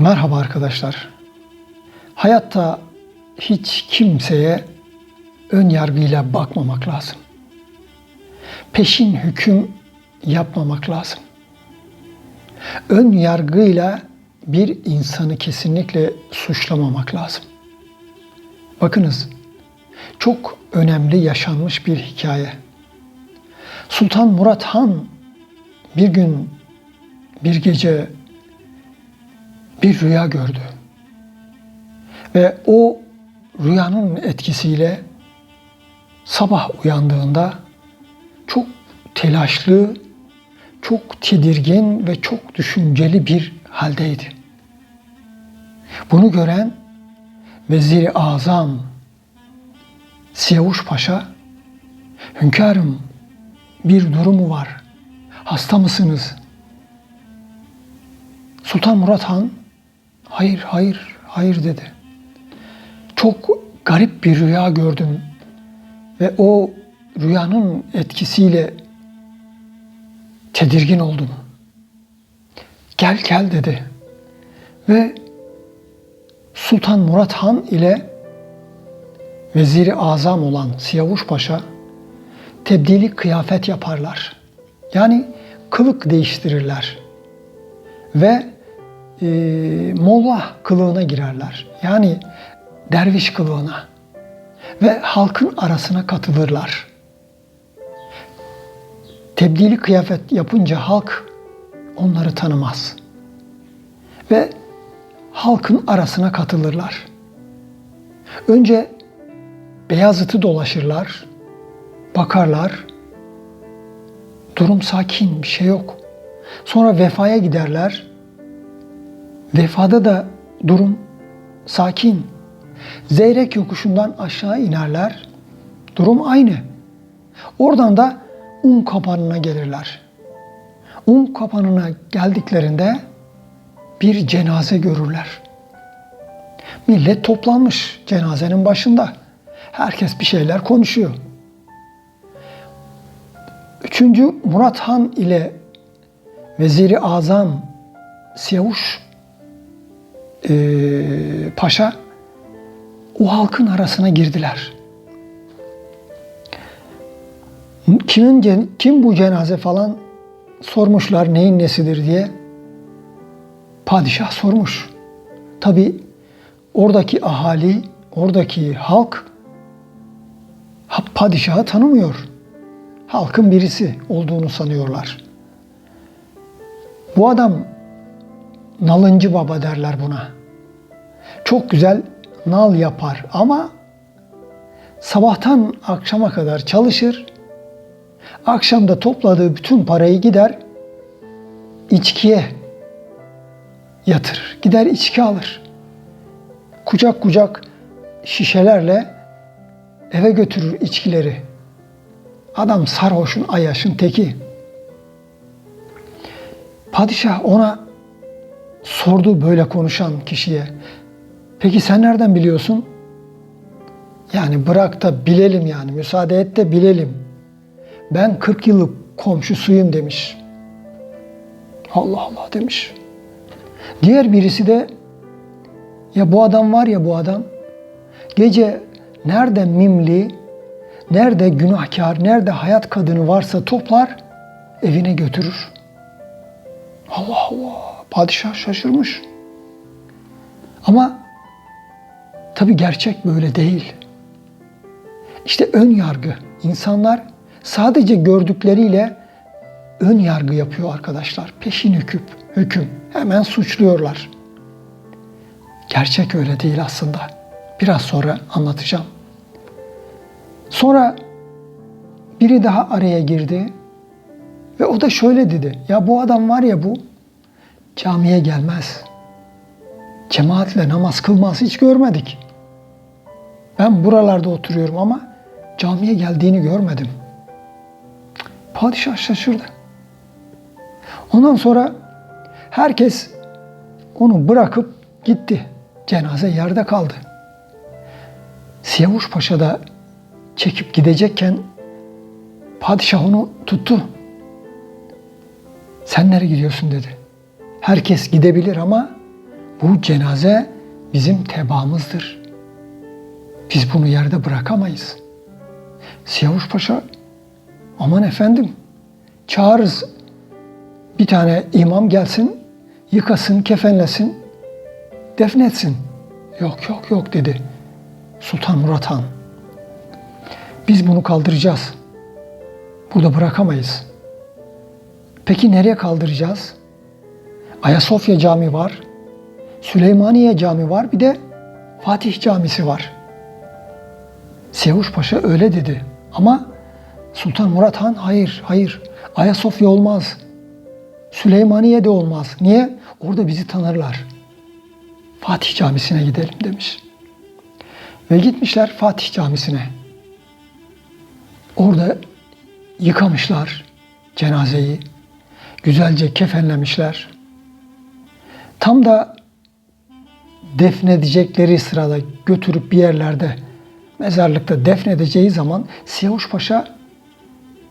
Merhaba arkadaşlar. Hayatta hiç kimseye ön yargıyla bakmamak lazım. Peşin hüküm yapmamak lazım. Ön yargıyla bir insanı kesinlikle suçlamamak lazım. Bakınız, çok önemli yaşanmış bir hikaye. Sultan Murat Han bir gün bir gece bir rüya gördü. Ve o rüyanın etkisiyle sabah uyandığında çok telaşlı, çok tedirgin ve çok düşünceli bir haldeydi. Bunu gören Vezir-i Azam Siyavuş Paşa, hünkârım bir durumu var, hasta mısınız? Sultan Murat Han, hayır, hayır, hayır dedi. Çok garip bir rüya gördüm ve o rüyanın etkisiyle tedirgin oldum. Gel gel dedi. Ve Sultan Murat Han ile Veziri Azam olan Siyavuş Paşa tebdili kıyafet yaparlar. Yani kılık değiştirirler. Ve e, molla kılığına girerler. Yani derviş kılığına. Ve halkın arasına katılırlar. Tebdili kıyafet yapınca halk onları tanımaz. Ve halkın arasına katılırlar. Önce Beyazıt'ı dolaşırlar, bakarlar. Durum sakin, bir şey yok. Sonra vefaya giderler. Vefada da durum sakin. Zeyrek yokuşundan aşağı inerler. Durum aynı. Oradan da un kapanına gelirler. Un kapanına geldiklerinde bir cenaze görürler. Millet toplanmış cenazenin başında. Herkes bir şeyler konuşuyor. Üçüncü Murat Han ile Veziri Azam Siyavuş e, Paşa o halkın arasına girdiler. Kimin kim bu cenaze falan sormuşlar neyin nesidir diye. Padişah sormuş. Tabi oradaki ahali, oradaki halk padişahı tanımıyor. Halkın birisi olduğunu sanıyorlar. Bu adam nalıncı baba derler buna. Çok güzel nal yapar ama sabahtan akşama kadar çalışır. Akşamda topladığı bütün parayı gider içkiye yatırır. Gider içki alır. Kucak kucak şişelerle eve götürür içkileri. Adam sarhoşun ayaşın teki. Padişah ona sordu böyle konuşan kişiye. Peki sen nereden biliyorsun? Yani bırak da bilelim yani müsaade et de bilelim. Ben 40 yıllık komşusuyum demiş. Allah Allah demiş. Diğer birisi de ya bu adam var ya bu adam gece nerede mimli, nerede günahkar, nerede hayat kadını varsa toplar evine götürür. Allah Allah. Padişah şaşırmış. Ama tabi gerçek böyle değil. İşte ön yargı. İnsanlar sadece gördükleriyle ön yargı yapıyor arkadaşlar. Peşin hüküm, hüküm. Hemen suçluyorlar. Gerçek öyle değil aslında. Biraz sonra anlatacağım. Sonra biri daha araya girdi ve o da şöyle dedi. Ya bu adam var ya bu camiye gelmez. Cemaatle namaz kılmaz hiç görmedik. Ben buralarda oturuyorum ama camiye geldiğini görmedim. Padişah şaşırdı. Ondan sonra herkes onu bırakıp gitti. Cenaze yerde kaldı. Siyavuş Paşa da çekip gidecekken padişah onu tuttu. Sen nereye gidiyorsun dedi. Herkes gidebilir ama Bu cenaze bizim tebaamızdır. Biz bunu yerde bırakamayız. Siyavuş Paşa aman efendim çağırırız bir tane imam gelsin yıkasın kefenlesin defnetsin. Yok yok yok dedi Sultan Murat Han. Biz bunu kaldıracağız. Burada bırakamayız. Peki nereye kaldıracağız? Ayasofya Camii var. Süleymaniye Camii var. Bir de Fatih Camisi var. Sevuş Paşa öyle dedi. Ama Sultan Murat Han hayır, hayır. Ayasofya olmaz. Süleymaniye de olmaz. Niye? Orada bizi tanırlar. Fatih Camisi'ne gidelim demiş. Ve gitmişler Fatih Camisi'ne. Orada yıkamışlar cenazeyi. Güzelce kefenlemişler. Tam da defnedecekleri sırada götürüp bir yerlerde mezarlıkta defnedeceği zaman Siyavuş Paşa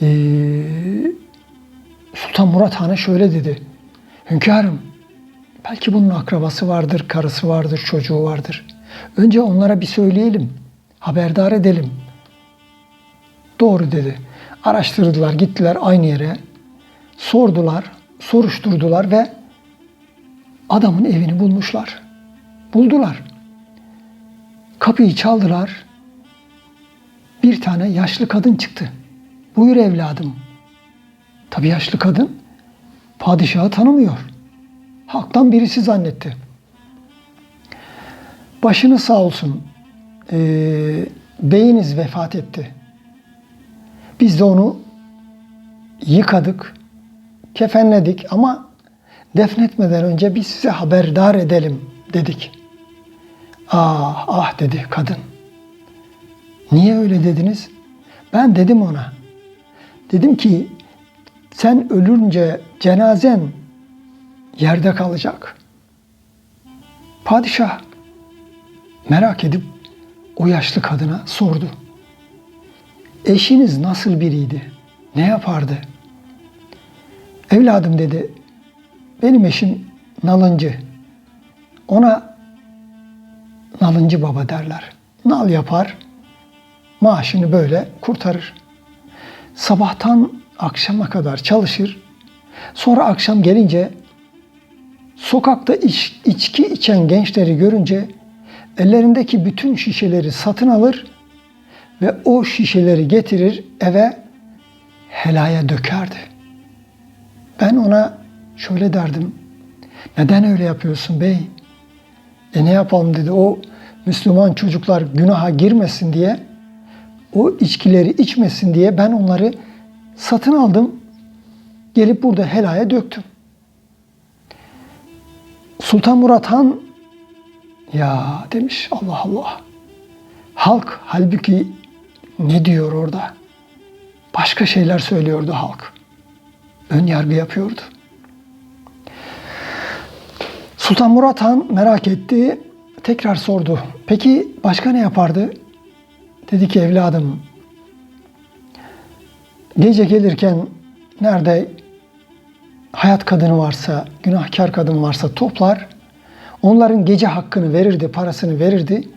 eee, Sultan Murat Han'a şöyle dedi. Hünkârım belki bunun akrabası vardır, karısı vardır, çocuğu vardır. Önce onlara bir söyleyelim, haberdar edelim. Doğru dedi. Araştırdılar, gittiler aynı yere. Sordular, soruşturdular ve adamın evini bulmuşlar. Buldular. Kapıyı çaldılar. Bir tane yaşlı kadın çıktı. Buyur evladım. Tabii yaşlı kadın padişahı tanımıyor. Halktan birisi zannetti. Başınız sağ olsun. Ee, beyiniz vefat etti. Biz de onu yıkadık, kefenledik ama defnetmeden önce biz size haberdar edelim dedik. Ah ah dedi kadın. Niye öyle dediniz? Ben dedim ona. Dedim ki sen ölünce cenazen yerde kalacak. Padişah merak edip o yaşlı kadına sordu. Eşiniz nasıl biriydi? Ne yapardı? Evladım dedi. Benim eşim nalıncı. Ona nalıncı baba derler. Nal yapar, maaşını böyle kurtarır. Sabahtan akşama kadar çalışır. Sonra akşam gelince sokakta iç, içki içen gençleri görünce ellerindeki bütün şişeleri satın alır ve o şişeleri getirir eve helaya dökerdi. Ben ona şöyle derdim. Neden öyle yapıyorsun bey? E ne yapalım dedi. O Müslüman çocuklar günaha girmesin diye, o içkileri içmesin diye ben onları satın aldım. Gelip burada helaya döktüm. Sultan Murat Han ya demiş Allah Allah. Halk halbuki ne diyor orada? Başka şeyler söylüyordu halk. Ön yargı yapıyordu. Sultan Murat Han merak etti. Tekrar sordu. Peki başka ne yapardı? Dedi ki evladım gece gelirken nerede hayat kadını varsa, günahkar kadın varsa toplar. Onların gece hakkını verirdi, parasını verirdi.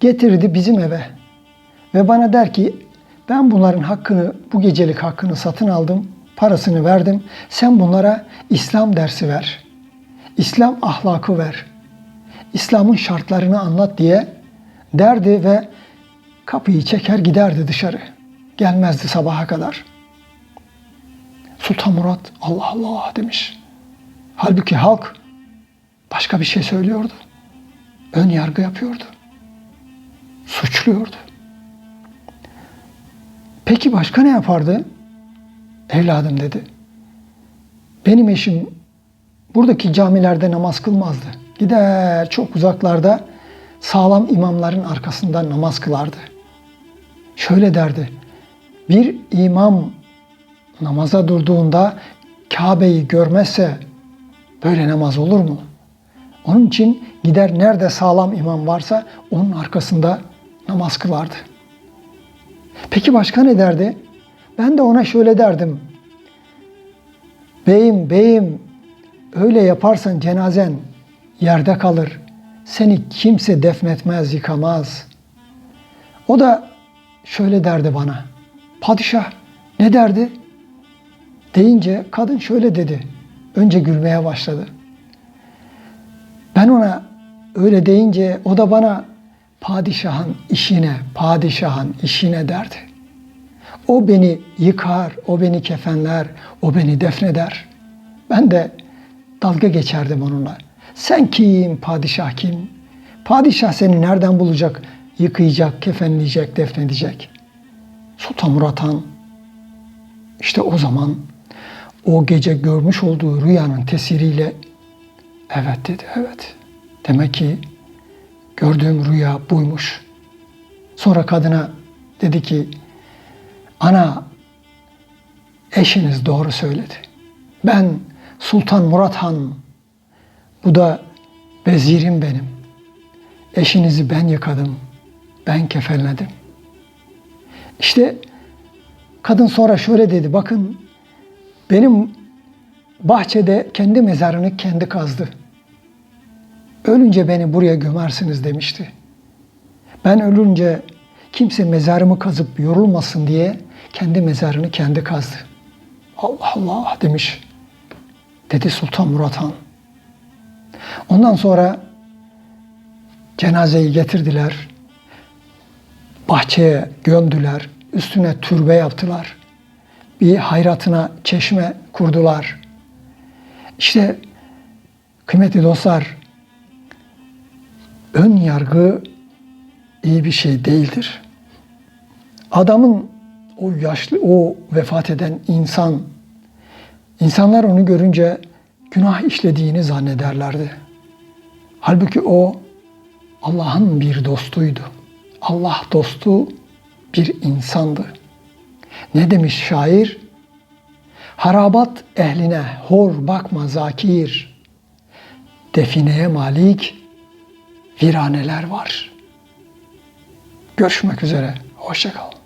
Getirirdi bizim eve. Ve bana der ki ben bunların hakkını, bu gecelik hakkını satın aldım, parasını verdim. Sen bunlara İslam dersi ver. İslam ahlakı ver. İslam'ın şartlarını anlat diye derdi ve kapıyı çeker giderdi dışarı. Gelmezdi sabaha kadar. Sultan Murat Allah Allah demiş. Halbuki halk başka bir şey söylüyordu. Ön yargı yapıyordu. Suçluyordu. Peki başka ne yapardı? Evladım dedi. Benim eşim buradaki camilerde namaz kılmazdı. Gider çok uzaklarda sağlam imamların arkasından namaz kılardı. Şöyle derdi. Bir imam namaza durduğunda Kabe'yi görmezse böyle namaz olur mu? Onun için gider nerede sağlam imam varsa onun arkasında namaz kılardı. Peki başka ne derdi? Ben de ona şöyle derdim. Beyim, beyim öyle yaparsan cenazen yerde kalır. Seni kimse defnetmez, yıkamaz. O da şöyle derdi bana. Padişah ne derdi? Deyince kadın şöyle dedi. Önce gülmeye başladı. Ben ona öyle deyince o da bana padişahın işine, padişahın işine derdi. O beni yıkar, o beni kefenler, o beni defneder. Ben de dalga geçerdim onunla. Sen kim, padişah kim? Padişah seni nereden bulacak? Yıkayacak, kefenleyecek, defnedecek. Sultan Murat Han işte o zaman o gece görmüş olduğu rüyanın tesiriyle evet dedi, evet. Demek ki gördüğüm rüya buymuş. Sonra kadına dedi ki ana eşiniz doğru söyledi. Ben Sultan Murat Han bu da vezirim benim. Eşinizi ben yıkadım. Ben kefenledim. İşte kadın sonra şöyle dedi. Bakın benim bahçede kendi mezarını kendi kazdı. Ölünce beni buraya gömersiniz demişti. Ben ölünce kimse mezarımı kazıp yorulmasın diye kendi mezarını kendi kazdı. Allah Allah demiş. Dedi Sultan Murat Han. Ondan sonra cenazeyi getirdiler. Bahçeye gömdüler. Üstüne türbe yaptılar. Bir hayratına çeşme kurdular. İşte kıymetli dostlar, ön yargı iyi bir şey değildir. Adamın o yaşlı, o vefat eden insan, insanlar onu görünce günah işlediğini zannederlerdi. Halbuki o Allah'ın bir dostuydu. Allah dostu bir insandı. Ne demiş şair? Harabat ehline hor bakma zakir. Defineye malik viraneler var. Görüşmek üzere. Hoşçakalın.